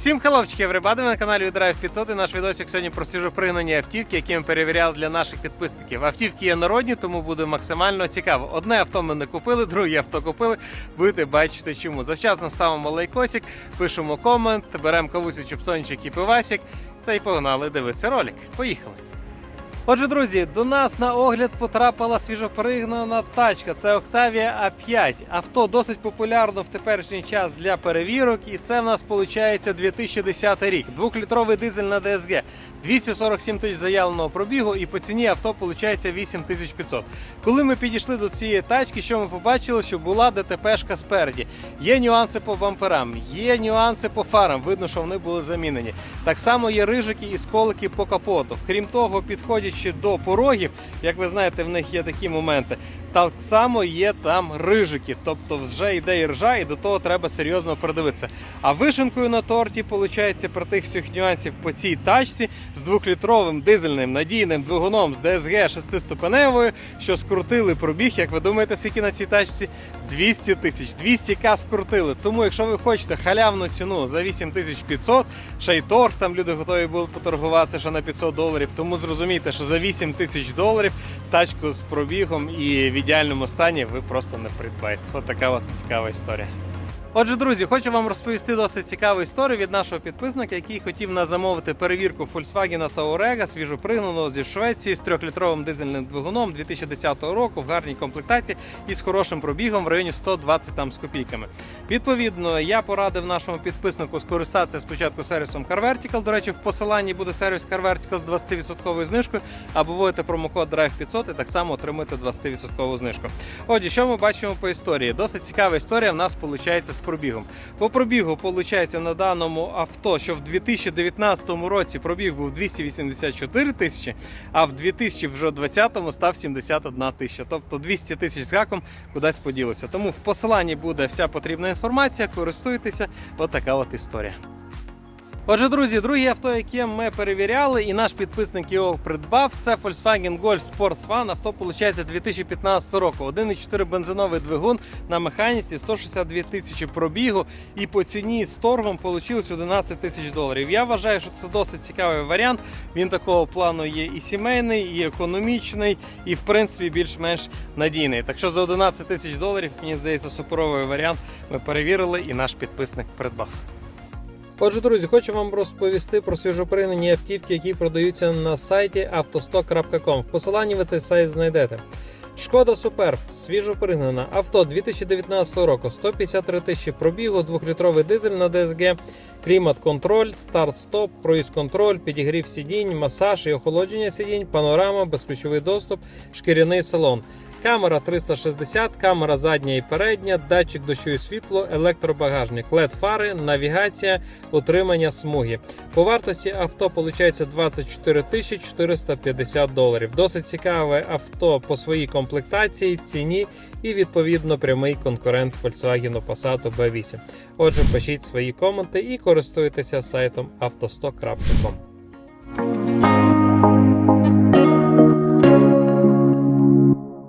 Всім хеловчики, everybody, ви на каналі Drive 500 і наш відосик сьогодні про свіжопригнані автівки, які ми перевіряли для наших підписників. Автівки є народні, тому буде максимально цікаво. Одне авто ми не купили, друге авто купили. Будете бачити чому. Завчасно ставимо лайкосик, пишемо комент, беремо кавусю, чіпсончик і пивасик та й погнали дивитися ролик. Поїхали! Отже, друзі, до нас на огляд потрапила свіжопригнана тачка. Це Octavia A5. Авто досить популярно в теперішній час для перевірок, і це в нас виходить 2010 рік. Двохлітровий дизель на DSG. 247 тисяч заявленого пробігу, і по ціні авто виходить 8500. Коли ми підійшли до цієї тачки, що ми побачили, що була ДТПшка спереді. Є нюанси по бамперам, є нюанси по фарам. Видно, що вони були замінені. Так само є рижики і сколики по капоту. Крім того, підходячи до порогів, як ви знаєте, в них є такі моменти. Так само є там рижики, тобто вже йде і ржа, і до того треба серйозно придивитися. А вишенкою на торті, виходить, про тих всіх нюансів по цій тачці з двохлітровим дизельним надійним двигуном з DSG 6-ступеневою, що скрутили пробіг, як ви думаєте, скільки на цій тачці? 200 тисяч. 200к скрутили. Тому, якщо ви хочете халявну ціну за 8500, ще й торг, там люди готові були поторгуватися ще на 500 доларів. Тому зрозумійте, що за 8 тисяч доларів тачку з пробігом і в ідеальному стані ви просто не придбаєте. От така от цікава історія. Отже, друзі, хочу вам розповісти досить цікаву історію від нашого підписника, який хотів нас замовити перевірку Volkswagen Touareg свіжопригнаного зі Швеції з 3-літровим дизельним двигуном 2010 року в гарній комплектації і з хорошим пробігом в районі 120 там з копійками. Відповідно, я порадив нашому підписнику скористатися спочатку сервісом Car Vertical. До речі, в посиланні буде сервіс Car Vertical з 20% знижкою, або вводите промокод Drive 500 і так само отримуєте 20% знижку. Отже, що ми бачимо по історії? Досить цікава історія в нас виходить з пробігом. По пробігу виходить на даному авто, що в 2019 році пробіг був 284 тисячі, а в 2020 став 71 тисяча. Тобто 200 тисяч з гаком кудись поділося. Тому в посиланні буде вся потрібна інформація, користуйтеся. От така от історія. Отже, друзі, друге авто, яке ми перевіряли, і наш підписник його придбав, це Volkswagen Golf Sports One. Авто виходить 2015 року. 1,4 бензиновий двигун на механіці, 162 тисячі пробігу, і по ціні з торгом вийшло 11 тисяч доларів. Я вважаю, що це досить цікавий варіант. Він такого плану є і сімейний, і економічний, і в принципі більш-менш надійний. Так що за 11 тисяч доларів, мені здається, суперовий варіант. Ми перевірили, і наш підписник придбав. Отже, друзі, хочу вам розповісти про свіжопригнані автівки, які продаються на сайті автосток.com. В посиланні ви цей сайт знайдете. Шкода Суперб, свіжопригнана авто 2019 року, 153 тисячі пробігу, 2-літровий дизель на DSG, клімат-контроль, старт-стоп, круїз-контроль, підігрів сидінь, масаж і охолодження сидінь, панорама, безключовий доступ, шкіряний салон. Камера 360, камера задня і передня, датчик дощу і світло, електробагажник, led фари, навігація, утримання смуги. По вартості авто виходить 24 тисячі 450 доларів. Досить цікаве авто по своїй комплектації, ціні і відповідно прямий конкурент Volkswagen Passat B8. Отже, пишіть свої коменти і користуйтеся сайтом автосток.com.